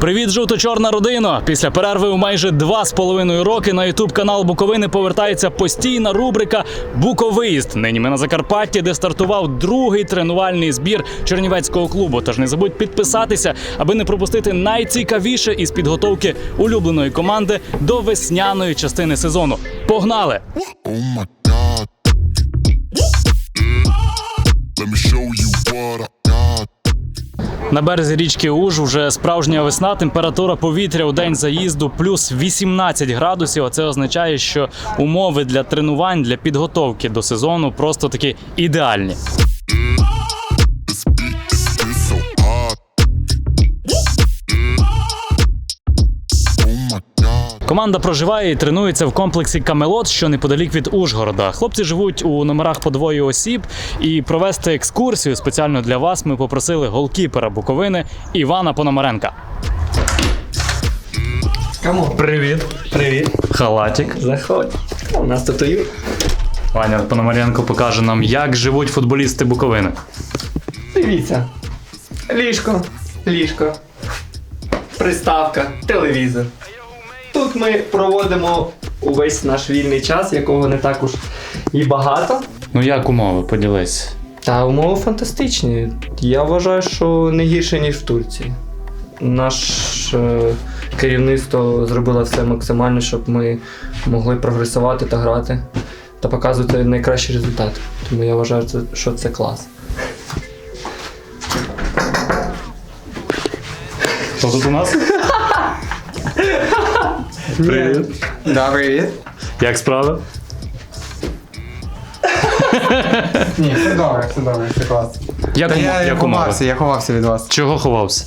Привіт, жовто-чорна родина! Після перерви у майже два з половиною роки на ютуб канал Буковини повертається постійна рубрика Буковиїзд. Нині ми на Закарпатті, де стартував другий тренувальний збір Чернівецького клубу. Тож не забудь підписатися, аби не пропустити найцікавіше із підготовки улюбленої команди до весняної частини сезону. Погнали! Oh. Let me show you what I. На березі річки Уж вже справжня весна. Температура повітря у день заїзду плюс 18 градусів. А це означає, що умови для тренувань для підготовки до сезону просто таки ідеальні. Команда проживає і тренується в комплексі Камелот, що неподалік від Ужгорода. Хлопці живуть у номерах по двоє осіб. І провести екскурсію спеціально для вас ми попросили голкіпера Буковини Івана Пономаренка. Кому? Привіт, Привіт. халатик. Заходь. У нас тут уют. Ваня Пономаренко покаже нам, як живуть футболісти Буковини. Дивіться. Ліжко, ліжко, приставка, телевізор. Тут ми проводимо увесь наш вільний час, якого не так уж і багато. Ну як умови, поділись. Та умови фантастичні. Я вважаю, що не гірше, ніж в Турції. Наш е, керівництво зробило все максимально, щоб ми могли прогресувати та грати та показувати найкращі результати. Тому я вважаю, що це клас. Що тут у нас? Привіт. Да, привіт. Як справи? Ні, все добре, все добре, все клас. Як, Та умо- я як умови? ховався, я ховався від вас. Чого ховався?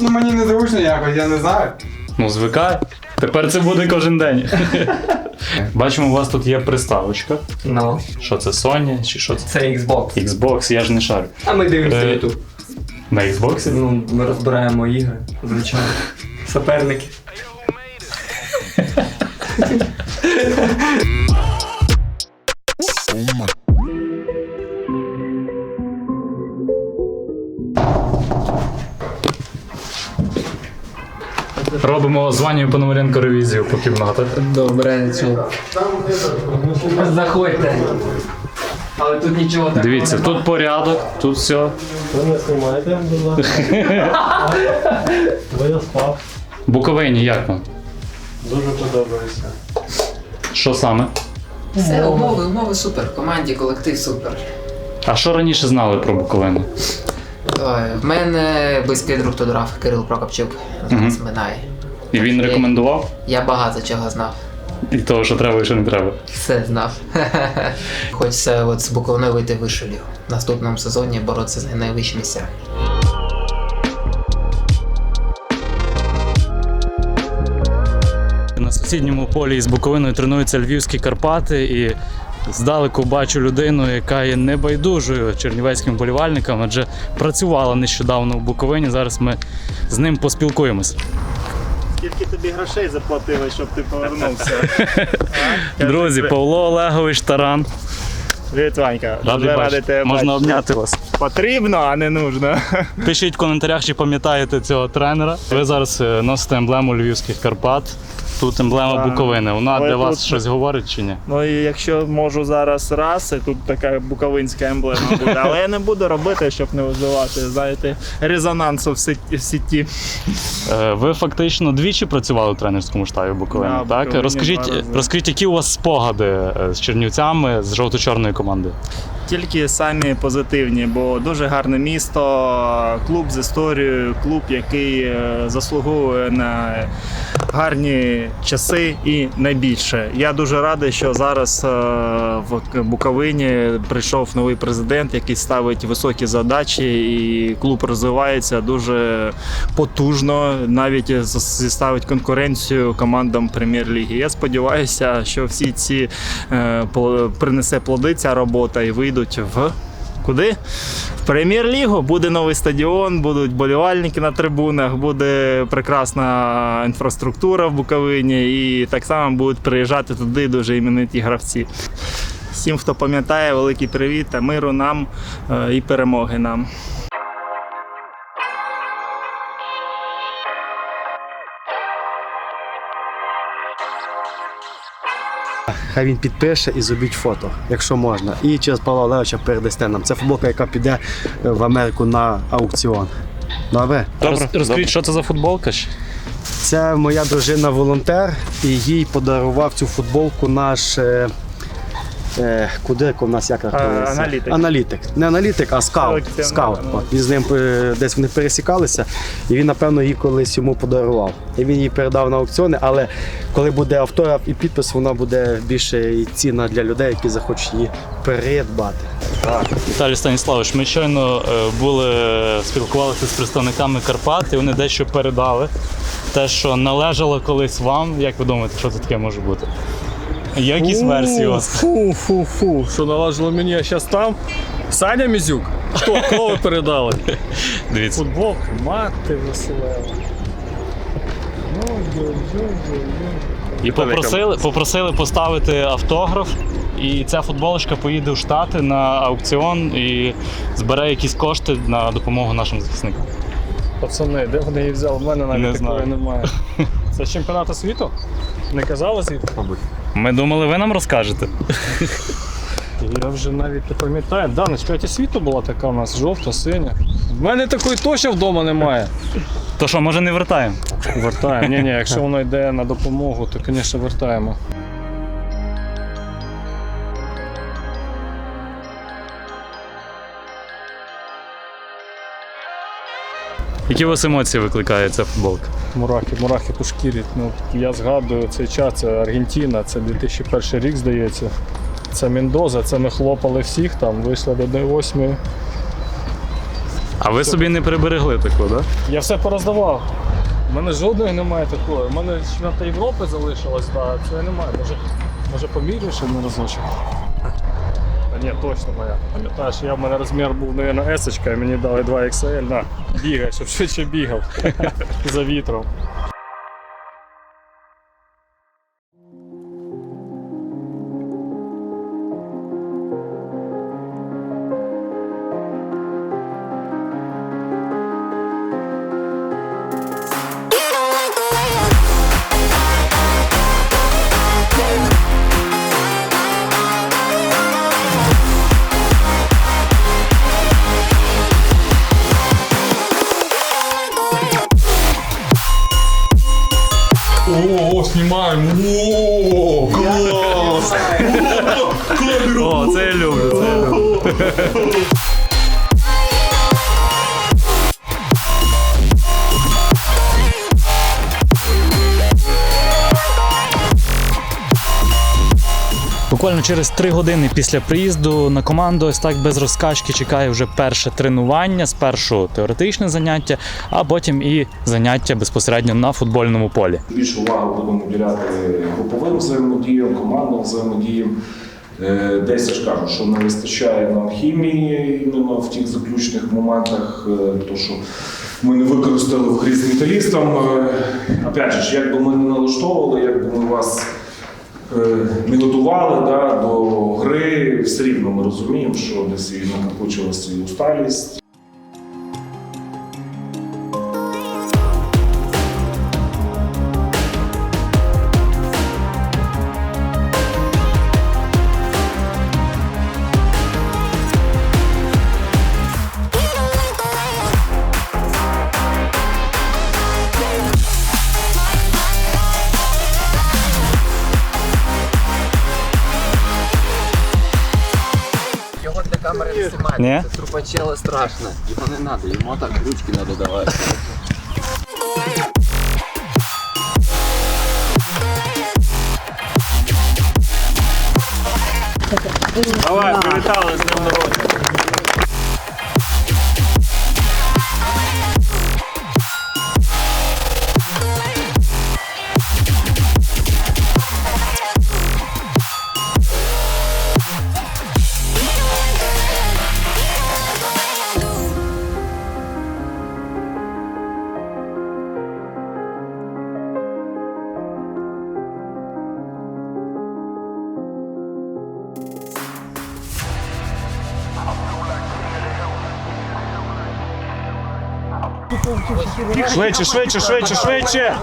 Ну мені незручно якось, я не знаю. Ну, звикай. Тепер це буде кожен день. Бачимо, у вас тут є приставочка. Ну, Що це Sony чи що це? це Xbox. Xbox, я ж не шарю. А ми дивимося Е, YouTube. На Xbox? Ну, ми розбираємо ігри, звичайно. Суперники. Робимо з Ванією Пономаренко ревізію по кімнатах. Добре, нічого. Заходьте. Але тут нічого такого. Дивіться, тут порядок, тут все. Ви не знімаєте, будь ласка. Бо я спав. Буковині, як вам? Дуже подобається. Що саме? Все, умови, умови супер. Команді, колектив супер. А що раніше знали про Буковину? В мене близький друг Тодоров, Кирил Прокопчук. Зараз минає. І він рекомендував? Я багато чого знав. І того, що треба і що не треба. Все знав. Хочеться от з Буковиною вийти в лігу. В наступному сезоні боротися за найвищі місця. Сусідньому полі із Буковиною тренуються львівські Карпати і здалеку бачу людину, яка є небайдужою чернівецьким болівальникам, адже працювала нещодавно в Буковині. Зараз ми з ним поспілкуємось. Скільки тобі грошей заплатили, щоб ти повернувся? Друзі, Павло Олегович Таран. Привіт, Ванька. Радий Дуже бачити. тебе Можна бачити. обняти вас. Потрібно, а не нужно. Пишіть в коментарях, чи пам'ятаєте цього тренера. Ви зараз е, носите емблему львівських Карпат. Тут емблема Так. Буковини. Вона Але для вас тут- щось говорить чи ні? Ну і якщо можу зараз раз, і тут така буковинська емблема буде, але я не буду робити, щоб не визивати, знаєте, резонансу в сеті- в сіті. Е, Ви фактично двічі працювали в тренерському штабі Буковини, Да, так? Буковині два Розкажіть, рази. розкажіть, які у вас спогади е, з Чернівцями, з жовто-чорною командою? Тільки самі позитивні, бо дуже гарне місто, клуб з історією, клуб, який е, заслуговує на гарні часи і найбільше. Я дуже радий, що зараз е, в Буковині прийшов новий президент, який ставить високі задачі, і клуб розвивається дуже потужно, навіть ставить конкуренцію командам прем'єр-ліги. Я сподіваюся, що всі ці е, принесе плоди ця робота і вийдуть в. Куди? В прем'єр-лігу буде новий стадіон, будуть болівальники на трибунах, буде прекрасна інфраструктура в Буковині, і так само будуть приїжджати туди дуже імениті гравці. Всім, хто пам'ятає, великий привіт та миру нам е, і перемоги нам. Хай він підпише і зробіть фото, якщо можна. І через Павла Олеговича передасте нам. Це футболка, яка піде е, в Америку на аукціон. Добре? Добре. Розкажіть, що це за футболка? ще? Це моя дружина волонтер, і їй подарував цю футболку наш. Е, е, куди у нас як рахується? аналітик. Аналітик. Не аналітик, а скаут. Селекціонер, скаут. От, він з ним е, десь вони пересікалися, і він, напевно, її колись йому подарував. І він її передав на аукціони, але коли буде автограф і підпис, вона буде більше і цінна для людей, які захочуть її придбати. Віталій Станіславович, ми щойно е, були спілкувалися з представниками Карпат, і вони дещо передали те, що належало колись вам. Як ви думаєте, що це таке може бути? Є якісь версії у вас? Фу, фу, фу, що належало мені, а зараз там. Саня Мізюк. Хто кого ви передали? Дивіться. Футболку, мати Василева. І попросили, попросили поставити автограф, і ця футболочка поїде в Штати на аукціон і збере якісь кошти на допомогу нашим захисникам. Пацани, де вони її взяли? В мене навіть Не такої знаю. немає. Це з чемпіонату світу? Не казали звідки, мабуть? Ми думали, ви нам розкажете. Я вже навіть не пам'ятаю. Да, на чемпіонаті світу була така у нас жовта, синя. В мене такої точно вдома немає. То що, може не вертаємо? Вертаємо. Ні, ні, якщо воно йде на допомогу, то, звісно, вертаємо. Які у вас емоції викликає ця футболка? Мурахи, мурахи по шкірі. Ну, я згадую цей час, це Аргентина, це 2001 рік, здається. Це Мендоза, це ми хлопали всіх там, вийшли до 1-8. А ви собі не приберегли таку, так? Да? Я все пороздавав. У мене жодної немає такої. У мене чемпіоната Європи залишилось, да, це немає. Може, може поміряєш один разочок? Ні, точно моя. Пам'ятаєш, я в мене розмір був, мабуть, S, і мені дали 2 XL, на, бігай, щоб швидше бігав за вітром. О, це я люблю, це я люблю. Буквально через три години після приїзду на команду ось так без розкачки чекає вже перше тренування, спершу теоретичне заняття, а потім і заняття безпосередньо на футбольному полі. Більше уваги будемо уділяти груповим взаємодіям, командним взаємодіям. Е, Десь я ж кажу, що не вистачає нам хімії іменно в тих заключних моментах, е, то що ми не використали в грі з металістом. Е, Опять же, як би ми не налаштовували, як би ми вас не готували да, до гри, все рівно ми розуміємо, що десь і накопичилася і усталість. Ні? Це трупачело страшно. Його не треба, йому так ручки треба давати. Давай, привітали з ним. Швидше, швидше, швидше, швидше.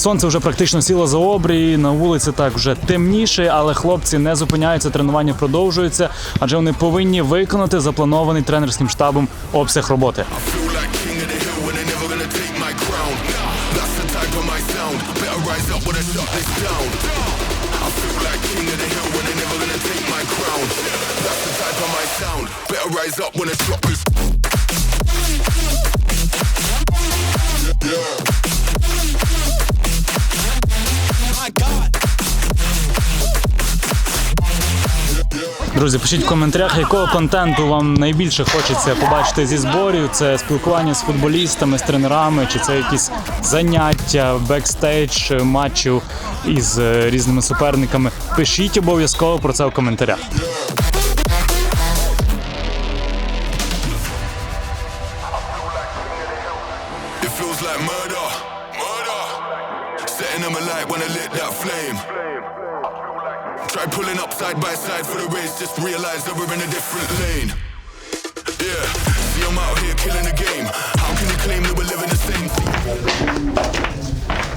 Сонце вже практично сіло за обрії. на вулиці так вже темніше, але хлопці не зупиняються, тренування продовжується, адже вони повинні виконати запланований тренерським штабом обсяг роботи. rise up when I shut this down. I feel like king of the hill when they're never gonna take my crown. That's the type of my sound. Better rise up when I Друзі, пишіть в коментарях, якого контенту вам найбільше хочеться побачити зі зборів. Це спілкування з футболістами, з тренерами, чи це якісь заняття, бекстейдж матчів із е, різними суперниками. Пишіть обов'язково про це в коментарях. Like murder. Murder. Setting them alight when I lit that flame. Try pulling up side by side for the race, just realize that we're in a different lane. Yeah, see, I'm out here killing the game. How can you claim that we're living the same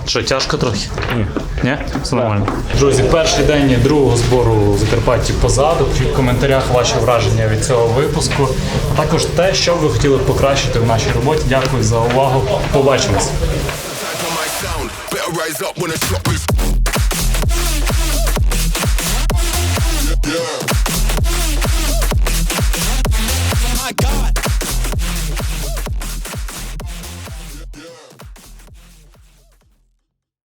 Що, тяжко трохи? Ні. Ні? Все нормально. Друзі, перший день другого збору у Закарпатті позаду. Пишіть в коментарях ваші враження від цього випуску. А також те, що ви хотіли б покращити в нашій роботі. Дякую за увагу. Побачимось. Yeah.